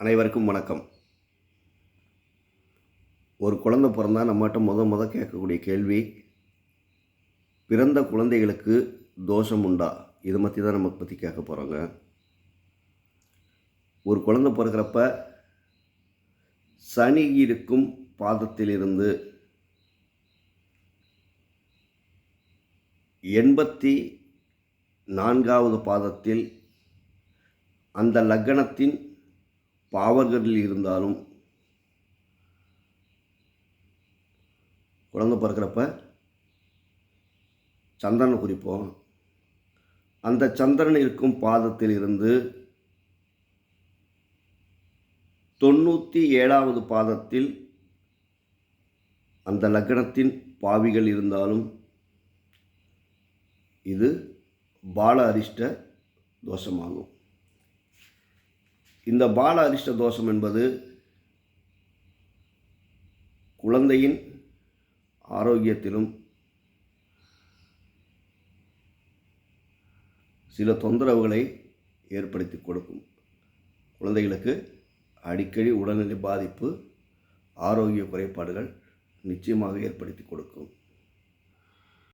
அனைவருக்கும் வணக்கம். ஒரு குழந்தை பிறந்தா நம்மகிட்ட முத முத கேட்கக்கூடிய கேள்வி பிறந்த குழந்தைகளுக்கு தோஷம் உண்டா? இதை பற்றி தான் நம்ம பற்றி கேட்க போகிறோங்க ஒரு குழந்தை பிறக்கிறப்ப சனி இருக்கும் பாதத்திலிருந்து எண்பத்தி நான்காவது பாதத்தில் அந்த லக்கணத்தின் பாவர்களில் இருந்தாலும் குழந்த பிறக்கிறப்ப சந்திரனை குறிப்போம். அந்த சந்திரன் இருக்கும் பாதத்தில் இருந்து தொண்ணூற்றி ஏழாவது பாதத்தில் அந்த லக்னத்தின் பாவிகள் இருந்தாலும் இது பால அரிஷ்ட தோஷமாகும். இந்த பால அரிஷ்ட தோஷம் என்பது குழந்தையின் ஆரோக்கியத்திலும் சில தொந்தரவுகளை ஏற்படுத்தி கொடுக்கும். குழந்தைகளுக்கு அடிக்கடி உடல்நிலை பாதிப்பு ஆரோக்கிய குறைபாடுகள் நிச்சயமாக ஏற்படுத்தி கொடுக்கும்.